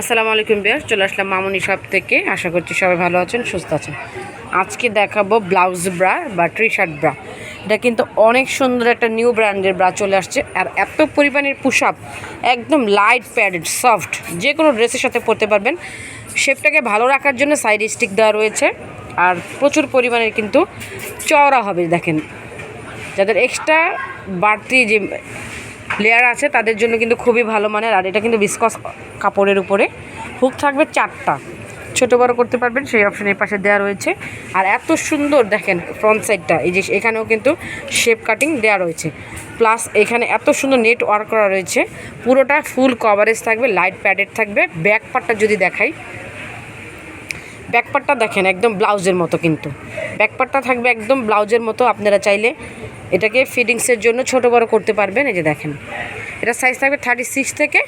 আসসালামু আলাইকুম বিয়ার, চলে আসলাম মামুনি শপ থেকে। আশা করছি সবাই ভালো আছেন, সুস্থ আছেন। আজকে দেখাবো ব্লাউজ ব্রা বা টি শার্ট ব্রা। এটা কিন্তু অনেক সুন্দর একটা নিউ ব্র্যান্ডের ব্রা চলে আসছে। আর এত পরিমাণের পুশ আপ একদম লাইট প্যাডেড সফট যে কোনো ড্রেসের সাথে পরতে পারবেন। শেপটাকে ভালো রাখার জন্য সাইড স্টিক দেওয়া রয়েছে। আর প্রচুর পরিমাণের কিন্তু চওড়া হবে, দেখেন। যাদের এক্সট্রা বাড়তি যে লেয়ার আছে, তাদের জন্য কিন্তু খুবই ভালো মানের। আর এটা কিন্তু বিসকস কাপড়ের উপরে। হুক থাকবে চারটা। ছোটো বড় করতে পারবেন, সেই অপশন এই পাশে দেওয়া রয়েছে। আর এত সুন্দর দেখেন ফ্রন্ট সাইডটা এই যে এখানেও কিন্তু শেপ কাটিং দেওয়া রয়েছে। প্লাস এখানে এত সুন্দর নেট ওয়ার্ক করা রয়েছে। পুরোটা ফুল কভারেজ থাকবে লাইট প্যাডেড থাকবে। ব্যাক পার্টটা যদি দেখাই ব্যাকপারটা দেখেন, একদম ব্লাউজের মতো কিন্তু। ব্যাকপারটা থাকবে একদম ব্লাউজের মতো, আপনারা চাইলে এটাকে ফিটিংসের জন্য ছোট বড় করতে পারবেন। এই যে দেখেন, এটা সাইজ থাকবে থার্টি সিক্স থেকে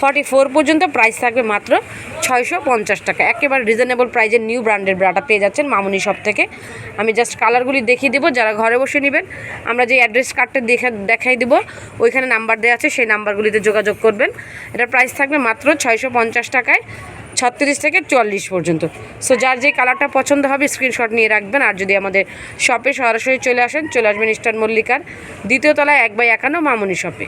ফর্টি ফোর পর্যন্ত প্রাইস থাকবে মাত্র ছয়শো পঞ্চাশ টাকা। একেবারে রিজনেবল প্রাইজের নিউ ব্র্যান্ডের ব্রাটা পেয়ে যাচ্ছেন মামুনি শপ থেকে। আমি জাস্ট কালারগুলি দেখিয়ে দেবো, যারা ঘরে বসে নেবেন, আমরা যে অ্যাড্রেস কার্ডটা দেখা, দেখাই দেবো, ওইখানে নাম্বার দেওয়া আছে, সেই নাম্বারগুলিতে যোগাযোগ করবেন। এটার প্রাইস থাকবে মাত্র ছয়শো পঞ্চাশ টাকায়। ছত্রিশ থেকে চুয়াল্লিশ পর্যন্ত। সো যার যে কালারটা পছন্দ হবে স্ক্রিনশট নিয়ে রাখবেন। আর যদি আমাদের শপে সরাসরি চলে আসেন, চলে আসবেন ইস্টার্ন মল্লিকার দ্বিতীয় তলায় এক বাই একান্ন মামুনি শপে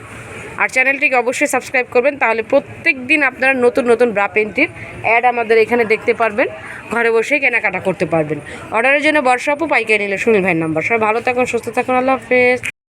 আর চ্যানেলটিকে অবশ্যই সাবস্ক্রাইব করবেন, তাহলে প্রত্যেক দিন আপনারা নতুন নতুন ব্রা পেন্টির অ্যাড আমাদের এখানে দেখতে পারবেন। ঘরে বসেই কেনাকাটা করতে পারবেন। অর্ডারের জন্য বর্ষা আপু পাইকারি নিলে সুনীল ভাইয়ের নাম্বার সবাই ভালো থাকুন, সুস্থ থাকুন, আল্লাহ হাফেজ।